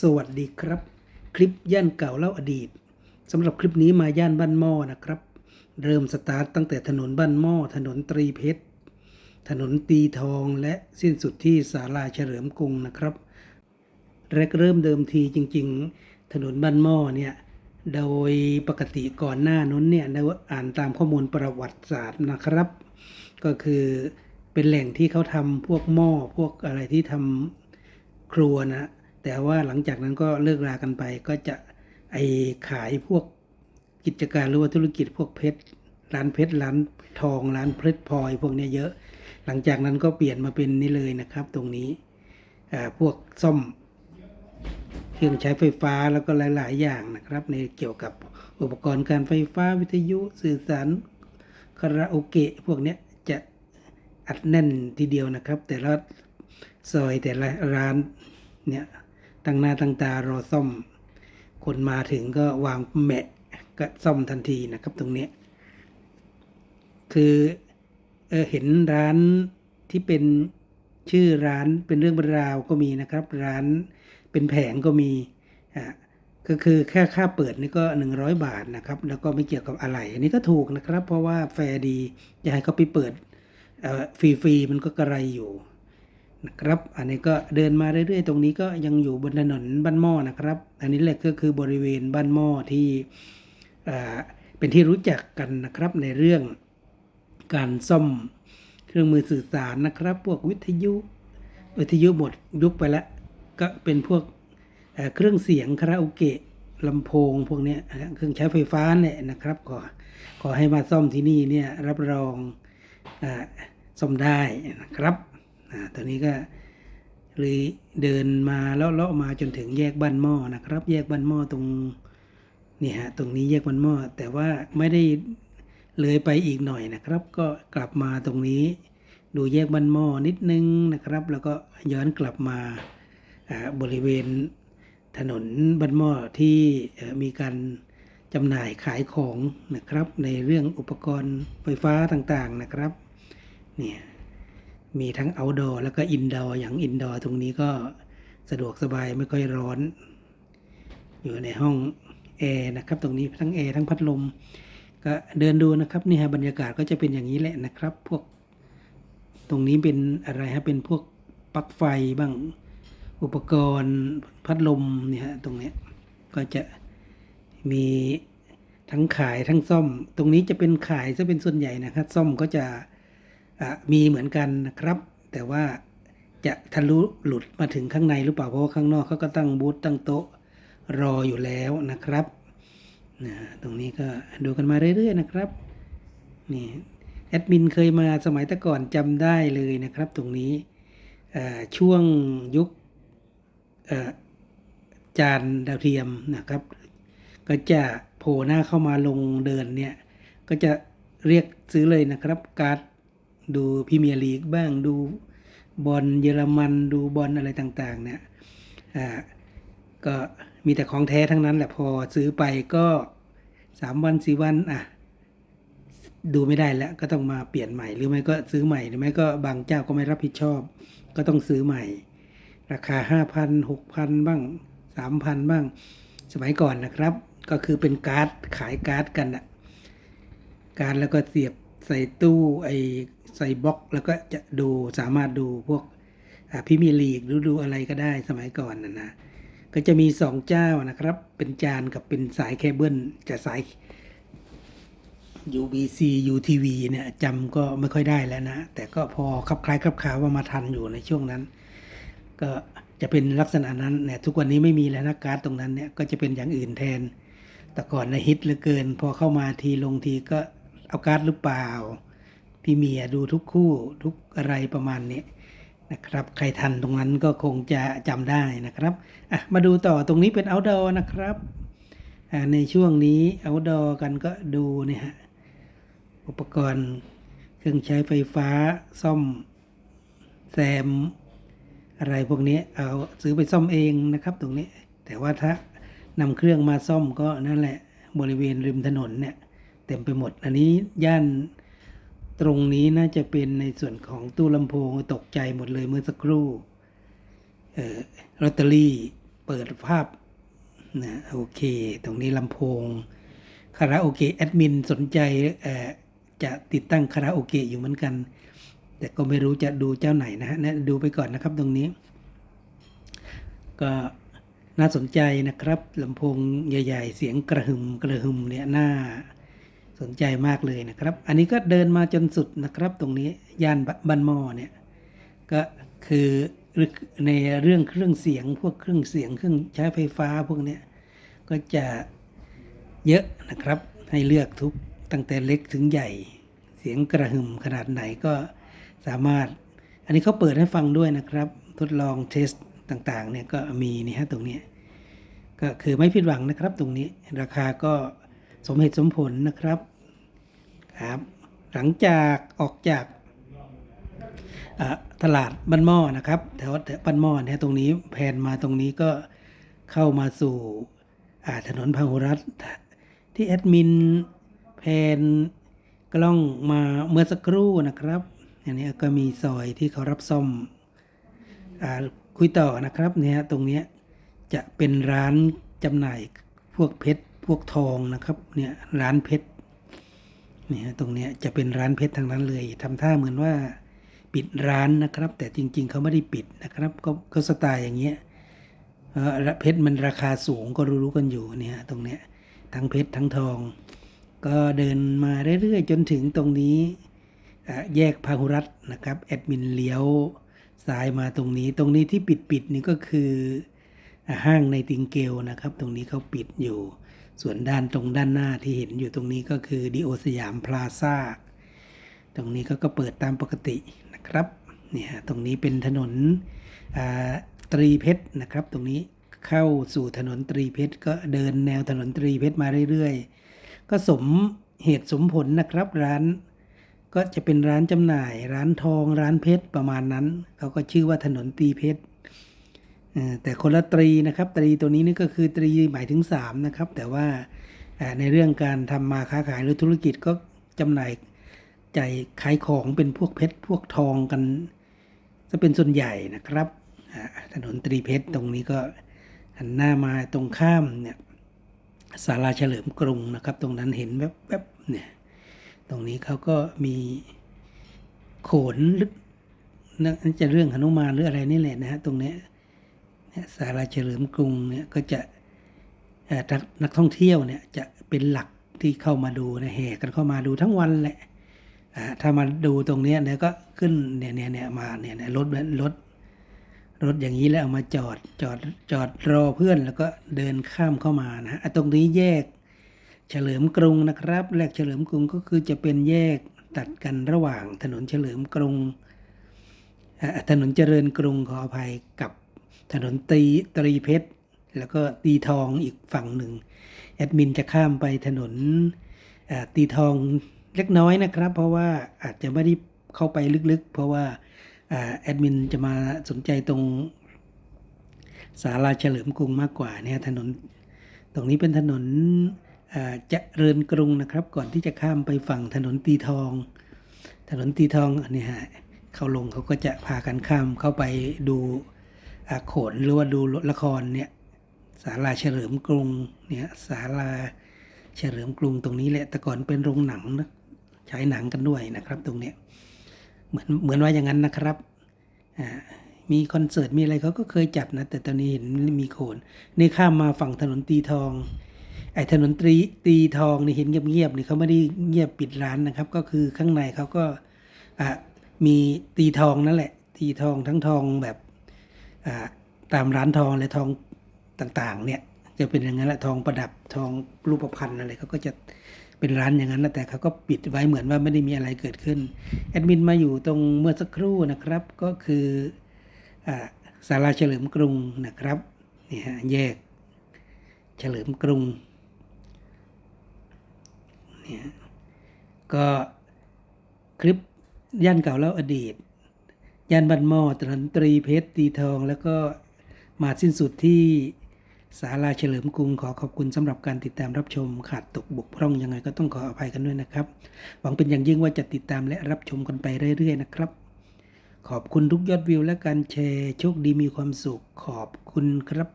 สวัสดีครับ คลิปย่านเก่าเล่าอดีตสำหรับคลิปนี้มาย่านบ้านหม้อนะครับ เริ่มสตาร์ตตั้งแต่ถนนบ้านหม้อถนนตรีเพชร ถนนตีทองและสิ้นสุดที่ศาลาเฉลิมกรุงนะครับแรกเริ่มเดิมทีจริง ๆ ถนนบ้านหม้อเนี่ยโดยปกติก่อนหน้านั้นเนี่ยได้อ่านตามข้อมูลประวัติศาสตร์นะครับ ก็คือเป็นแหล่งที่เขาทำพวกหม้อพวกอะไรที่ทำครัวนะ แต่ว่าหลังจากนั้นก็เลิกรากันไปก็จะไอขายพวกกิจการหรือว่าธุรกิจพวกเพชรร้านเพชรร้านทองร้านเพชรพลอยพวกเนี้ยเยอะ หลังจากนั้นก็เปลี่ยนมาเป็นนี่เลยนะครับ ตรงนี้อ่าพวกซ่อมเครื่องใช้ไฟฟ้าแล้วก็หลาย ๆ อย่างนะครับ ในเกี่ยวกับอุปกรณ์การไฟฟ้าวิทยุสื่อสารคาราโอเกะพวกเนี้ยจะอัดแน่นทีเดียวนะครับ แต่ละซอยแต่ละร้านเนี่ย ตั้งหน้าตั้งตารอซ่อม คนมาถึงก็วางแมะก็ซ่อมทันทีนะครับตรงเนี้ยคือเออเห็นร้านที่เป็นชื่อร้านเป็นเรื่องเป็นราวก็มีนะครับ ร้านเป็นแผงก็มีอ่าก็คือแค่ค่าเปิดนี่ก็ 100 บาทนะครับ แล้วก็ไม่เกี่ยวกับอะไรอันนี้ก็ถูกนะครับ เพราะว่าแฟร์ดีอย่าให้เขาไปเปิดฟรีๆมันก็กระไรอยู่ นะครับอันนี้ก็เดินมาเรื่อยๆ ตรงนี้ก็ยังอยู่บนถนนบ้านหม้อนะครับ อันนี้แหละก็คือบริเวณบ้านหม้อที่เป็นที่รู้จักกันนะครับในเรื่องการซ่อมเครื่องมือสื่อสารนะครับ พวกวิทยุ วิทยุหมดยุคไปแล้ว ก็เป็นพวกเครื่องเสียงคาราโอเกะลำโพงพวกนี้เครื่องใช้ไฟฟ้าเนี่ยนะครับขอขอให้มาซ่อมที่นี่เนี่ยรับรองอซ่อมได้นะครับ อ่าตัวนี้ก็เลยเดินมาแล้วเลาะมาจนถึงแยกบ้านหม้อนะครับ แยกบ้านหม้อตรงนี่ฮะตรงนี้แยกบ้านหม้อแต่ว่าไม่ได้เลยไปอีกหน่อยนะครับ ก็กลับมาตรงนี้ ดูแยกบ้านหม้อนิดนึงนะครับ แล้วก็ย้อนกลับมาบริเวณถนนบ้านหม้อที่มีการจำหน่ายขายของนะครับ ในเรื่องอุปกรณ์ไฟฟ้าต่างๆนะครับ เนี่ย มีทั้ง outdoor แล้วก็ indoor อย่าง indoor ตรงนี้ก็สะดวกสบายไม่ค่อยร้อน อยู่ในห้องแอร์นะครับตรงนี้ทั้งแอร์ทั้งพัดลม ก็เดินดูนะครับนี่ฮะบรรยากาศก็จะเป็นอย่างนี้แหละนะครับ พวกตรงนี้เป็นอะไรฮะเป็นพวกปลั๊กไฟบ้างอุปกรณ์พัดลมเนี่ยฮะตรงเนี้ยก็จะมีทั้งขายทั้งซ่อม ตรงนี้จะเป็นขายซะเป็นส่วนใหญ่นะครับ ซ่อมก็จะอะ มีเหมือนกันนะครับ แต่ว่าจะทะลุหลุดมาถึงข้างในหรือเปล่าเพราะว่าข้างนอกเขาก็ตั้งบูธตั้งโต๊ะรออยู่แล้วนะครับนะตรงนี้ก็ดูกันมาเรื่อย ๆ นะครับนี่แอดมินเคยมาสมัยแต่ก่อนจำได้เลยนะครับ ตรงนี้ช่วงยุคจานดาวเทียมนะครับ ก็จะโผล่หน้าเข้ามาลงเดินเนี่ย ก็จะเรียกซื้อเลยนะครับ การ์ด ดูพรีเมียร์ลีกบ้างดูบอลเยอรมันดูบอลอะไรต่างๆ เนี่ยอ่าก็มีแต่ของแท้ทั้งนั้นแหละพอซื้อไปก็สามวันสี่วันอะดูไม่ได้แล้วก็ต้องมาเปลี่ยนใหม่หรือไม่ก็ซื้อใหม่หรือไม่ก็บางเจ้าก็ไม่รับผิดชอบ ก็ต้องซื้อใหม่ ราคาห้าพันหกพันบ้างสามพันบ้าง สมัยก่อนนะครับ ก็คือเป็นการ์ดขายการ์ดกันอะการ์ดแล้วก็เสียบ ใส่ตู้ไอใส่บล็อกแล้วก็จะดูสามารถดูพวกพิมีลีกหรือดูอะไรก็ได้สมัยก่อนนะนะก็จะมีสองเจ้านะครับ เป็นจานกับเป็นสายเคเบิลจะสาย UBC UTV เนี่ยจำก็ไม่ค่อยได้แล้วนะ แต่ก็พอคลับคล้ายคลับคาว่ามาทันอยู่ในช่วงนั้น ก็จะเป็นลักษณะนั้นเนี่ยทุกวันนี้ไม่มีแล้วนะการ์ดตรงนั้นเนี่ยก็จะในอย่างอื่นแทน แต่ก่อนในะฮิตเหลือเกิน พอเข้ามาทีลงทีก็ เอาการ์ดหรือเปล่า พี่เมียดูทุกคู่ทุกอะไรประมาณนี้นะครับ ใครทันตรงนั้นก็คงจะจำได้นะครับอะมาดูต่อตรงนี้เป็น outdoor นะครับในช่วงนี้ outdoor กันก็ดูเนี่ยฮะอุปกรณ์เครื่องใช้ไฟฟ้าซ่อมแซมอะไรพวกนี้เอาซื้อไปซ่อมเองนะครับ ตรงนี้ แต่ว่าถ้านำเครื่องมาซ่อมก็นั่นแหละบริเวณริมถนนเนี่ย เต็มไปหมด อันนี้ย่านตรงนี้น่าจะเป็นในส่วนของตู้ลำโพงตกใจหมดเลยเมื่อสักครู่เอ่อลอตเตอรี่เปิดภาพนะโอเค ตรงนี้ลำโพงคาราโอเกะแอดมินสนใจเอ่อจะติดตั้งคาราโอเกะอยู่เหมือนกัน แต่ก็ไม่รู้จะดูเจ้าไหนนะฮะนะดูไปก่อนนะครับตรงนี้ ก็น่าสนใจนะครับลำโพงใหญ่ ๆ เสียงกระหึ่มกระหึ่มเนี่ยน่า สนใจมากเลยนะครับ อันนี้ก็เดินมาจนสุดนะครับ ตรงนี้ย่านบบันมอเนี่ยก็คือในเรื่องเครื่องเสียงพวกเครื่องเสียงเครื่องใช้ไฟฟ้าพวกเนี้ยก็จะเยอะนะครับ ให้เลือกทุกตั้งแต่เล็กถึงใหญ่ เสียงกระหึ่มขนาดไหนก็สามารถ อันนี้เขาเปิดให้ฟังด้วยนะครับ ทดลองเทสต่างๆเนี่ยก็มีนี่ฮะตรงนี้ ก็คือไม่ผิดหวังนะครับตรงนี้ราคาก็ สมเหตุสมผลนะครับครับ หลังจากออกจากตลาดบ้านหม้อนะครับแถวบ้านหม้อเนี่ยตรงนี้แผนมาตรงนี้ก็เข้ามาสู่ถนนพหุรัตที่แอดมินแผนกล้องมาเมื่อสักครู่นะครับอันนี้ก็มีซอยที่เขารับซ่อมอคุยต่อนะครับเนี่ยตรงนี้จะเป็นร้านจำหน่ายพวกเพชร วกทองนะครับเนี่ยร้านเพชรเนี่ยตรงเนี้ยจะเป็นร้านเพชรทางนั้นเลยทำท่าเหมือนว่าปิดร้านนะครับ แต่จริง ๆเขาไม่ได้ปิดนะครับ ก็ก็สไตล์อย่างเงี้ยเพชรมันราคาสูงก็รู้ๆกันอยู่เนี่ยตรงเนี้ยทั้งเพชรทั้งทอง ก็เดินมาเรื่อยๆจนถึงตรงนี้แยกพาหุรัตนะครับแอดมินเลี้ยวซ้ายมาตรงนี้ ตรงนี้ที่ปิดๆนี่ก็คือห้างในติงเกลนะครับ ตรงนี้เขาปิดอยู่ ส่วนด้านตรงด้านหน้าที่เห็นอยู่ตรงนี้ก็คือดีโอสยามพลาซ่าตรงนี้ก็ก็เปิดตามปกตินะครับเนี่ยตรงนี้เป็นถนนตรีเพชรนะครับ ตรงนี้เข้าสู่ถนนตรีเพชรก็เดินแนวถนนตรีเพชรมาเรื่อยๆ ก็สมเหตุสมผลนะครับร้านก็จะเป็นร้านจำหน่าย ร้านทองร้านเพชรประมาณนั้นเขาก็ชื่อว่าถนนตรีเพชร แต่คนละตรีนะครับตรีตัวนี้นี่ก็คือตรีหมายถึง3นะครับแต่ว่าในเรื่องการทำมาค้าขายหรือธุรกิจก็จำหน่ายจ่ายขายของเป็นพวกเพชรพวกทองกันจะเป็นส่วนใหญ่นะครับถนนตรีเพชรตรงนี้ก็หันหน้ามาตรงข้ามเนี่ยศาลาเฉลิมกรุงนะครับ ตรงนั้นเห็นแวบๆเนี่ยตรงนี้เขาก็มีโขนหรือน่าจะเรื่องหนุมานหรืออะไรนี่แหละนะฮะตรงนี้ ศาลาเฉลิมกรุงเนี่ยก็จะนักนักท่องเที่ยวเนี่ยจะเป็นหลักที่เข้ามาดูนะแห่กันเข้ามาดูทั้งวันแหละถ้ามาดูตรงนี้เนี่ยก็ขึ้นเนี่ยเนี่ยเนี่ยมาเนี่ยเนี่ยรถรถรถอย่างนี้แล้วเอามาจอดจอดจอดรอเพื่อนแล้วก็เดินข้ามเข้ามานะฮะตรงนี้แยกเฉลิมกรุงนะครับแยกเฉลิมกรุงก็คือจะเป็นแยกตัดกันระหว่างถนนเฉลิมกรุงถนนเจริญกรุงขออภัยกับ ถนนตีตรีเพชร แล้วก็ตีทองอีกฝั่งหนึ่ง แอดมินจะข้ามไปถนนตีทองเล็กน้อยนะครับ เพราะว่าอาจจะไม่ได้เข้าไปลึกๆ เพราะว่าแอดมินจะมาสนใจตรงศาลาเฉลิมกรุงมากกว่าเนี่ยถนน ตรงนี้เป็นถนนอ่าเจริญกรุงนะครับ ก่อนที่จะข้ามไปฝั่งถนนตีทอง ถนนตีทองอันนี้ฮะเขาลงเขาก็จะพากันข้ามเข้าไปดู โขนหรือว่าดูละครเนี่ยศาลาเฉลิมกรุงเนี่ยศาลาเฉลิมกรุงตรงนี้แหละแต่ก่อนเป็นโรงหนังนะฉายหนังกันด้วยนะครับตรงเนี้ยเหมือนเหมือนว่าอย่างนั้นนะครับอ่ามีคอนเสิร์ตมีอะไรเขาก็เคยจัดนะ แต่ตอนนี้เห็นมีโขนนี่ข้ามมาฝั่งถนนตีทองไอ้ถนนตรีตีทองนี่เห็นเงียบๆนี่เขาไม่ได้เงียบปิดร้านนะครับ ก็คือข้างในเขาก็อะมีตีทองนั่นแหละ ตีทองทั้งทองแบบ ตามร้านทองและทองต่างๆ เนี่ยจะเป็นอย่างนั้นแหละทองประดับทองรูปพรรณอะไรเขาก็จะเป็นร้านอย่างนั้นนะแต่เขาก็ปิดไว้เหมือนว่าไม่ได้มีอะไรเกิดขึ้นแอดมินมาอยู่ตรงเมื่อสักครู่นะครับ ก็คืออศาลาเฉลิมกรุงนะครับนี่ฮะแยกเฉลิมกรุงเนี่ยก็คลิปย่านเก่าแล้วอดีต ย่านบันหม้อถนนตรีเพชรตีทอง แล้วก็มาสิ้นสุดที่ศาลาเฉลิมกรุงขอขอบคุณสำหรับการติดตามรับชมขาดตกบกพร่องยังไงก็ต้องขออภัยกันด้วยนะครับ หวังเป็นอย่างยิ่งว่าจะติดตามและรับชมกันไปเรื่อยๆนะครับ ขอบคุณทุกยอดวิวและการแชร์โชคดีมีความสุขขอบคุณครับ